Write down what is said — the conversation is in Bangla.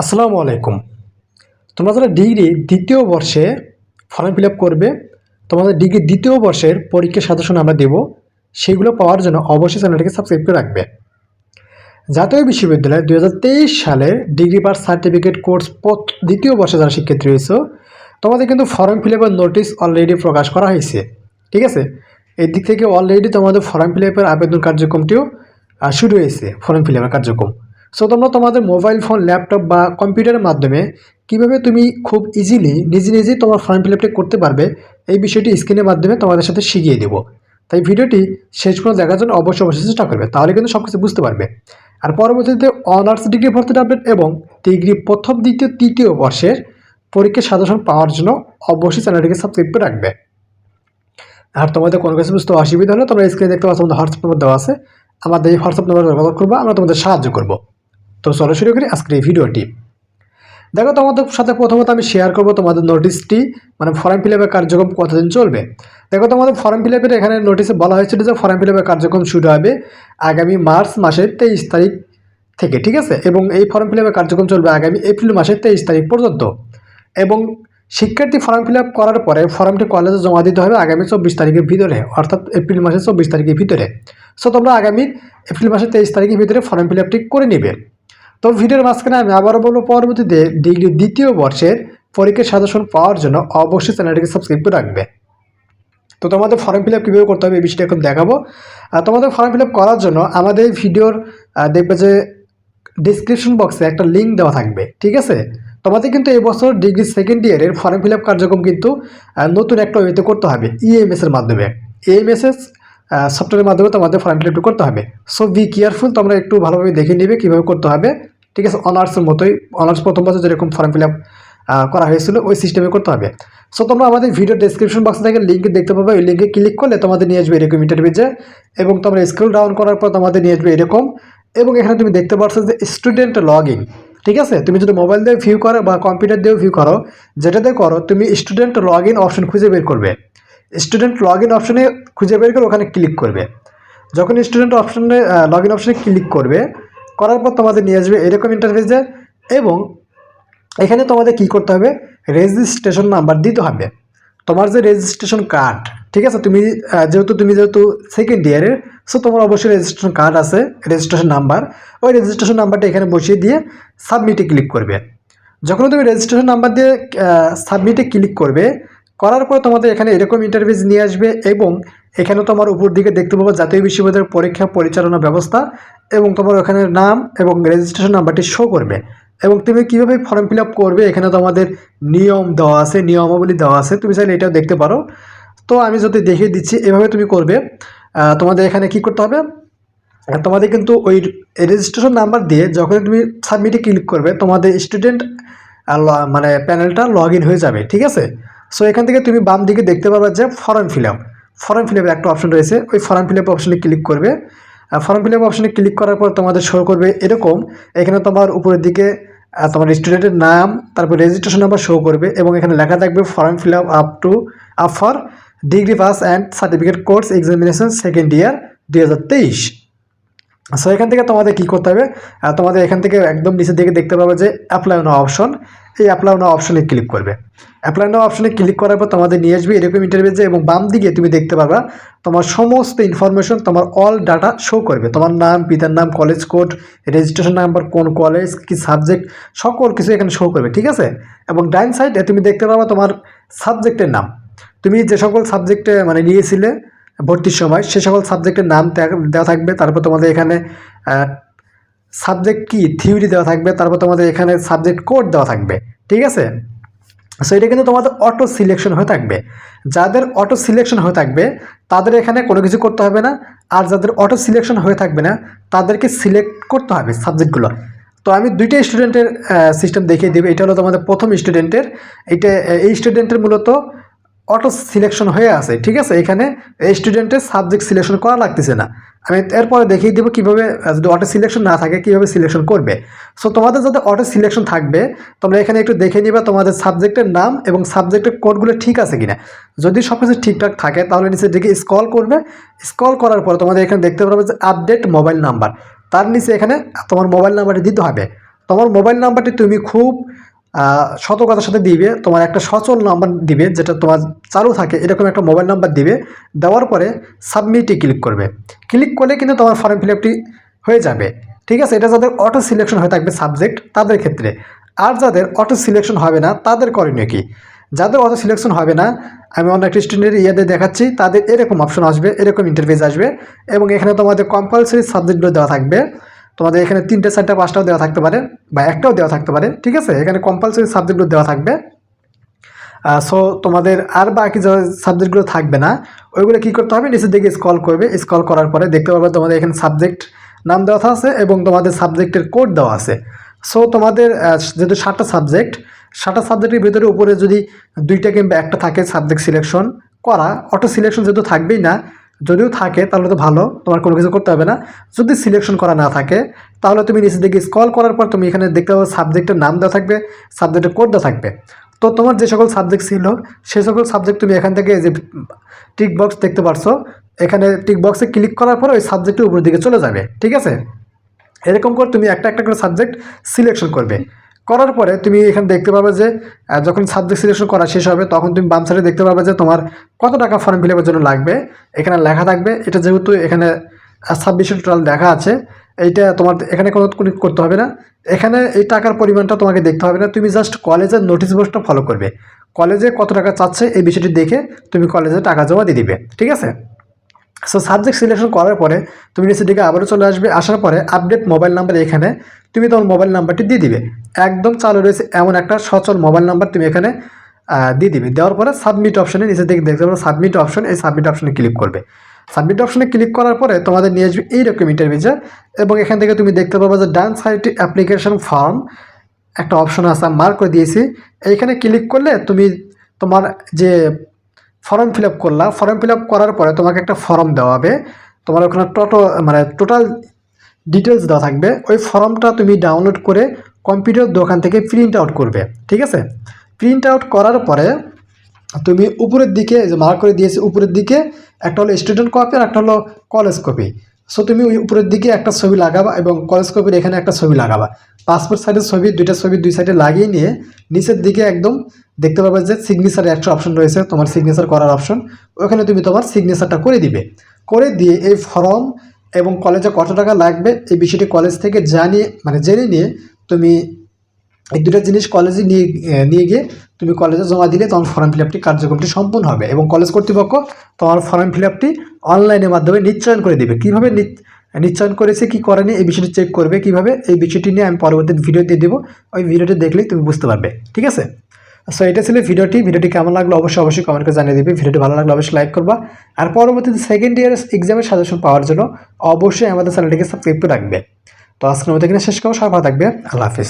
আসসালামু আলাইকুম। তোমরা যারা ডিগ্রি দ্বিতীয় বর্ষে ফর্ম ফিল করবে, তোমাদের ডিগ্রি দ্বিতীয় বর্ষের পরীক্ষা সাজেশন আমরা দেব। সেগুলো পাওয়ার জন্য অবশ্যই চ্যানেলটিকে সাবস্ক্রাইব করে রাখবে। জাতীয় বিশ্ববিদ্যালয় দু সালে ডিগ্রি পাস সার্টিফিকেট কোর্স দ্বিতীয় বর্ষে যারা শিক্ষার্থী রয়েছে, তোমাদের কিন্তু ফর্ম ফিল নোটিশ অলরেডি প্রকাশ করা হয়েছে। ঠিক আছে? এই দিক থেকে অলরেডি তোমাদের ফর্ম ফিল আবেদন কার্যক্রমটিও শুরু হয়েছে ফর্ম ফিল কার্যক্রম। সো তোমরা তোমাদের মোবাইল ফোন ল্যাপটপ বা কম্পিউটারের মাধ্যমে কীভাবে তুমি খুব ইজিলি নিজে নিজেই তোমার ফর্ম ফিল করতে পারবে, এই বিষয়টি স্ক্রিনের মাধ্যমে তোমাদের সাথে শিখিয়ে দেবো। তাই ভিডিওটি শেষ করে দেখার জন্য অবশ্যই অবশ্যই চেষ্টা করবে, তাহলে কিন্তু সব কিছু বুঝতে পারবে। আর পরবর্তীতে অনার্স ডিগ্রি ভর্তির আপডেট এবং ডিগ্রি প্রথম, দ্বিতীয়, তৃতীয় বর্ষের পরীক্ষা সাজেশন পাওয়ার জন্য অবশ্যই চ্যানেলটিকে সাবস্ক্রাইব করে রাখবে। আর তোমাদের কোনো কিছু বুঝতে অসুবিধা হলে তোমরা স্ক্রিনে দেখতে পাচ্ছ আমাদের হোয়াটসঅ্যাপ নম্বর দেওয়া আছে। আমাদের এই হোয়াটসঅ্যাপ নম্বর ব্যবহার করব, আমরা তোমাদের সাহায্য করব। তো চলো শুরু করি আজকের এই ভিডিওটি। দেখো, তোমাদের সাথে প্রথমত আমি শেয়ার করব তোমাদের নোটিশটি মানে ফর্ম ফিল আপের কার্যক্রম কতদিন চলবে। দেখো, তোমাদের ফর্ম ফিল আপের এখানে নোটিশে বলা হয়েছিল যে ফর্ম ফিল আপের কার্যক্রম শুরু হবে আগামী মার্চ মাসের তেইশ তারিখ থেকে, ঠিক আছে? এবং এই ফর্ম ফিল আপের কার্যক্রম চলবে আগামী এপ্রিল মাসের তেইশ তারিখ পর্যন্ত। এবং শিক্ষার্থী ফর্ম ফিল আপ করার পরে ফর্মটি কলেজে জমা দিতে হবে আগামী চব্বিশ তারিখের ভিতরে, অর্থাৎ এপ্রিল মাসের চব্বিশ তারিখের ভিতরে। সো তোমরা আগামী এপ্রিল মাসের তেইশ তারিখের ভিতরে ফর্ম ফিল আপটি করে নেবে। তো ভিডিওর মাঝখানে আমি আবারও বলব, পরবর্তীতে ডিগ্রি দ্বিতীয় বর্ষের পরীক্ষার সাজেশন পাওয়ার জন্য অবশ্যই চ্যানেলটিকে সাবস্ক্রাইব করে রাখবে। তো তোমাদের ফর্ম ফিল আপ কীভাবে করতে হবে এই বিষয়টা এখন দেখাবো। আর তোমাদের ফর্ম ফিল আপ করার জন্য আমাদের এই ভিডিওর দেখবে যে ডিসক্রিপশন বক্সে একটা লিঙ্ক দেওয়া থাকবে, ঠিক আছে? তোমাদের কিন্তু এই বছর ডিগ্রি সেকেন্ড ইয়ারের ফর্ম ফিল আপ কার্যক্রম কিন্তু নতুন একটা ওয়েতে করতে হবে ইএমএস এর মাধ্যমে। ইএমএসএস সফটওয়্যারের মাধ্যমে তোমাদের ফর্ম ফিল করতে হবে। সো বি কেয়ারফুল তোমরা একটু ভালোভাবে দেখে নেবে কীভাবে করতে হবে। ঠিক আছে অনার্সের মতোই অনার্স প্রথম বছর যেরকম ফর্ম ফিল আপ করা হয়েছিল, ওই সিস্টেমে করতে হবে। সো তোমরা আমাদের ভিডিও ডেসক্রিপশন বক্সে থেকে লিঙ্ক দেখতে পাবে, ওই লিঙ্কে ক্লিক করলে তোমাদের নিয়ে আসবে এরকম ইন্টারভিউজে এবং তোমরা স্ক্রল ডাউন করার পর তোমাদের নিয়ে আসবে এরকম। এবং এখানে তুমি দেখতে পাচ্ছ যে স্টুডেন্ট লগ ইন ঠিক আছে? তুমি যদি মোবাইল দিয়ে ভিউ করো বা কম্পিউটার দিয়েও ভিউ করো, যেটাতে করো, তুমি স্টুডেন্ট লগ ইন অপশন খুঁজে বের করবে। স্টুডেন্ট লগ ইন অপশনে খুঁজে বের করে ওখানে ক্লিক করবে। যখন স্টুডেন্ট অপশনে লগ ইন অপশনে ক্লিক করবে, করার পর তোমাদের নিয়ে আসবে এরকম ইন্টারফেসে এবং এখানে তোমাদের কি করতে হবে? রেজিস্ট্রেশন নাম্বার দিতে হবে। তোমার যে রেজিস্ট্রেশন কার্ড ঠিক আছে? তুমি যেহেতু তুমি যেহেতু সেকেন্ড ইয়ারের সো তোমার অবশ্যই রেজিস্ট্রেশন কার্ড আছে রেজিস্ট্রেশন নাম্বার ওই রেজিস্ট্রেশন নাম্বারটা এখানে বসিয়ে দিয়ে সাবমিটে ক্লিক করবে। যখন তুমি রেজিস্ট্রেশন নাম্বার দিয়ে সাবমিটে ক্লিক করবে করার পর তোমাদের এখানে এরকম ইন্টারভিউজ নিয়ে আসবে এবং এখানে তোমার উপর দিকে দেখতে পাবো জাতীয় বিশ্ববিদ্যালয়ের পরীক্ষা পরিচালনা ব্যবস্থা এবং তোমার ওখানে নাম এবং রেজিস্ট্রেশন নাম্বারটি শো করবে। এবং তুমি কীভাবে ফর্ম ফিল আপ করবে এখানে তোমাদের নিয়ম দেওয়া আছে, নিয়মাবলী দেওয়া আছে, তুমি চাইলে এটাও দেখতে পারো। তো আমি যদি দেখিয়ে দিচ্ছি, এভাবে তুমি করবে। তোমাদের এখানে কি করতে হবে? তোমাদের কিন্তু ওই রেজিস্ট্রেশন নাম্বার দিয়ে যখন তুমি সাবমিটে ক্লিক করবে, তোমাদের স্টুডেন্ট মানে প্যানেলটা লগ হয়ে যাবে, ঠিক আছে? সো এখান থেকে তুমি বাম দিকে দেখতে পারবে যে form fill up form fill আপের একটা অপশন রয়েছে। ওই ফর্ম ফিল আপ অপশনে ক্লিক করবে। ফর্ম ফিল আপ অপশনে ক্লিক করার পর তোমাদের শো করবে এরকম। এখানে তোমার উপরের দিকে তোমার স্টুডেন্টের নাম, তারপর রেজিস্ট্রেশন নাম্বার শো করবে এবং এখানে লেখা থাকবে form fill up up to up for degree pass and certificate course examination second year দুই হাজার তেইশ। সো এখান থেকে তোমাদের কী করতে হবে? তোমাদের এখান থেকে একদম নিচের দিকে দেখতে পাবে যে অ্যাপ্লাই নো অপশন এই অ্যাপ্লাই নো অপশনে ক্লিক করবে। অ্যাপ্লাই নো অপশনে ক্লিক করার পর তোমাদের নিয়ে আসবে এরকম ইন্টারভিউজে এবং বাম দিকে তুমি দেখতে পারবা, তোমার সমস্ত ইনফরমেশন তোমার অল ডাটা শো করবে। তোমার নাম, পিতার নাম কলেজ কোড রেজিস্ট্রেশন নাম্বার কোন কলেজ কি সাবজেক্ট সকল কিছু এখানে শো করবে, ঠিক আছে? এবং ডাইন সাইডে তুমি দেখতে পারবা তোমার সাবজেক্টের নাম। তুমি যে সকল সাবজেক্টে মানে নিয়েছিলে ভর্তির সময়, সে সকল সাবজেক্টের নাম দেওয়া থাকবে। তারপর তোমাদের এখানে সাবজেক্ট কি? থিওরি দেওয়া থাকবে, তারপর তোমাদের এখানে সাবজেক্ট কোড দেওয়া থাকবে, ঠিক আছে? সো এটা কিন্তু তোমাদের অটো সিলেকশন হয়ে থাকবে। যাদের অটো সিলেকশন হয়ে থাকবে, তাদের এখানে কোনো কিছু করতে হবে না, আর যাদের অটো সিলেকশন হয়ে থাকবে না, তাদেরকে সিলেক্ট করতে হবে সাবজেক্টগুলো তো আমি দুইটা স্টুডেন্টের সিস্টেম দেখিয়ে দেবো। এটা হলো তোমাদের প্রথম স্টুডেন্টের এটা, এই স্টুডেন্টের মূলত অটো সিলেকশন হয়ে আছে, ঠিক আছে? এখানে স্টুডেন্টের সাবজেক্ট সিলেকশন করা লাগতেছে না। আমি এরপরে দেখিয়ে দেবো কীভাবে যদি অটো সিলেকশন না থাকে, কীভাবে সিলেকশন করবে। সো তোমাদের যাতে অটো সিলেকশন থাকবে, তোমরা এখানে একটু দেখে নিবা তোমাদের সাবজেক্টের নাম এবং সাবজেক্টের কোডগুলো ঠিক আছে কিনা। যদি সব কিছু ঠিকঠাক থাকে, তাহলে নিচে দিকে স্কল করবে। স্কল করার পর তোমাদের এখানে দেখতে পারবে যে আপডেট মোবাইল নাম্বার তার নিচে এখানে তোমার মোবাইল নাম্বারটি দিতে হবে। তোমার মোবাইল নাম্বারটি তুমি খুব সতর্কতার সাথে দিবে, তোমার একটা সচল নাম্বার দিবে যেটা তোমার চালু থাকে, এরকম একটা মোবাইল নাম্বার দিবে, দেওয়ার পরে সাবমিটে ক্লিক করবে। ক্লিক করলে কিন্তু তোমার ফর্ম ফিল আপটি হয়ে যাবে। ঠিক আছে? এটা যাদের অটো সিলেকশন হয়ে থাকবে সাবজেক্ট তাদের ক্ষেত্রে। আর যাদের অটো সিলেকশন হবে না, তাদের করণীয় কি? যাদের অটো সিলেকশন হবে না, আমি অন্য একটা স্টুডেন্টের ইয়েতে দেখাচ্ছি, তাদের এরকম অপশন আসবে, এরকম ইন্টারভিউজ আসবে এবং এখানে তোমাদের কম্পালসারি সাবজেক্টগুলো দেওয়া থাকবে। তোমাদের এখানে তিনটে, চারটা, পাঁচটাও দেওয়া থাকতে পারে বা একটাও দেওয়া থাকতে পারে, ঠিক আছে? এখানে কম্পালসারি সাবজেক্টগুলো দেওয়া থাকবে। সো তোমাদের আর বাকি যে সাবজেক্টগুলো থাকবে না, ওইগুলো কী করতে হবে? নিচের দিকে স্কল করবে। স্কল করার পরে দেখতে পারবে তোমাদের এখানে সাবজেক্ট নাম দেওয়া আছে এবং তোমাদের সাবজেক্টের কোড দেওয়া আছে। সো তোমাদের যেহেতু সাতটা সাবজেক্ট সাতটা সাবজেক্টের ভিতরে উপরে যদি দুইটা কিংবা একটা থাকে সাবজেক্ট সিলেকশন করা অটো সিলেকশন যেহেতু থাকবেই না যদিও থাকে, তাহলে তো ভালো, তোমার কোনো কিছু করতে হবে না। যদি সিলেকশন করা না থাকে, তাহলে তুমি নিচের দিকে স্কল করার পর তুমি এখানে দেখতে পাবে সাবজেক্টের নাম দেওয়া থাকবে সাবজেক্টের কোড দেওয়া থাকবে। তো তোমার যে সকল সাবজেক্ট ছিল সে সকল সাবজেক্ট তুমি এখান থেকে যে টিক বক্স দেখতে পারছ, এখানে টিক বক্সে ক্লিক করার পর ওই সাবজেক্টের উপরের দিকে চলে যাবে, ঠিক আছে? এরকম করে তুমি একটা একটা করে সাবজেক্ট সিলেকশন করবে। করার পরে তুমি এখানে দেখতে পাবে যে যখন সাবজেক্ট সিলেকশন করা শেষ হবে, তখন তুমি বাম সাইডে দেখতে পাবে যে তোমার কত টাকা ফর্ম ফিল জন্য লাগবে। এখানে লেখা থাকবে, এটা যেহেতু এখানে ছাব্বিশশো টোটাল দেখা আছে, এইটা তোমার এখানে কোনো করতে হবে না। এখানে এই টাকার পরিমাণটা তোমাকে দেখতে হবে না, তুমি জাস্ট কলেজের নোটিশ বোর্ডটা ফলো করবে। কলেজে কত টাকা চাচ্ছে এই বিষয়টি দেখে তুমি কলেজে টাকা জমা দিয়ে দিবে, ঠিক আছে? সো সাবজেক্ট সিলেকশন করার পরে তুমি নিচের দিকে আবারও চলে আসবে, আসার পরে আপডেট মোবাইল নাম্বার এখানে তুমি তোমার মোবাইল নাম্বারটি দিয়ে দিবে। একদম চালু রয়েছে এমন একটা সচল মোবাইল নাম্বার তুমি এখানে দিয়ে দিবে। দেওয়ার পরে সাবমিট অপশনে নিচে দিকে দেখতে পারো সাবমিট অপশন এই সাবমিট অপশনে ক্লিক করবে। সাবমিট অপশনে ক্লিক করার পরে তোমাদের নিয়ে আসবে এইরকম ইন্টারভিউজে এবং এখান থেকে তুমি দেখতে পাবো যে ডান সাইড অ্যাপ্লিকেশন ফর্ম একটা অপশন আছে মার্ক করে দিয়েছি। এইখানে ক্লিক করলে তুমি তোমার যে ফর্ম ফিল আপ করলা ফর্ম ফিল আপ করার পরে তোমাকে একটা ফর্ম দেওয়া হবে। তোমার ওখানে টোটো মানে টোটাল ডিটেলস দেওয়া থাকবে। ওই ফর্মটা তুমি ডাউনলোড করে কম্পিউটার দোকান থেকে প্রিন্ট আউট করবে, ঠিক আছে? প্রিন্ট আউট করার পরে তুমি উপরের দিকে যে মার্ক করে দিয়েছে উপরের দিকে, একটা হলো স্টুডেন্ট কপি আর একটা হলো কলেজ কপি সো তুমি ওই উপরের দিকে একটা ছবি লাগাবা এবং কলেজ কপির এখানে একটা ছবি লাগাবা। পাসপোর্ট সাইজের ছবি, দুইটা ছবি দুই সাইডে লাগিয়ে নিয়ে নিচের দিকে একদম দেখতে পাবে যে সিগনেচার একটা অপশন রয়েছে, তোমার সিগনেচার করার অপশন ওখানে তুমি তোমার সিগনেচারটা করে দিবে। করে দিয়ে এই ফর্ম এবং কলেজে কত টাকা লাগবে, এই বিষয়টি কলেজ থেকে জানিয়ে মানে জেনে নিয়ে তুমি এই দুটো জিনিস কলেজে নিয়ে নিয়ে গিয়ে তুমি কলেজে জমা দিলে তোমার ফর্ম ফিল আপটি কার্যক্রমটি সম্পূর্ণ হবে এবং কলেজ কর্তৃপক্ষ তোমার ফর্ম ফিল আপটি অনলাইনের মাধ্যমে নিশ্চয়ন করে দেবে। কীভাবে নিশ্চয়ন করেছে, কি করেনি, এই বিষয়টি চেক করবে কীভাবে, এই বিষয়টি নিয়ে আমি পরবর্তী ভিডিও দিয়ে দেবো। ওই ভিডিওটি দেখলেই তুমি বুঝতে পারবে। ঠিক আছে? সো এটা ছিল ভিডিওটি। ভিডিওটি কেমন লাগল অবশ্যই অবশ্যই কমেন্ট করে জানিয়ে দিবি। ভিডিওটি ভালো লাগল অবশ্যই লাইক করবা। আর পরবর্তীতে সেকেন্ড ইয়ার এক্সামের সাজেশন পাওয়ার জন্য অবশ্যই আমাদের চ্যানেলটিকে সাবস্ক্রাইব করে রাখবে। তো আজকের মতো এখানে শেষ করব। সবাই ভালো থাকবে। আল্লাহ হাফিজ।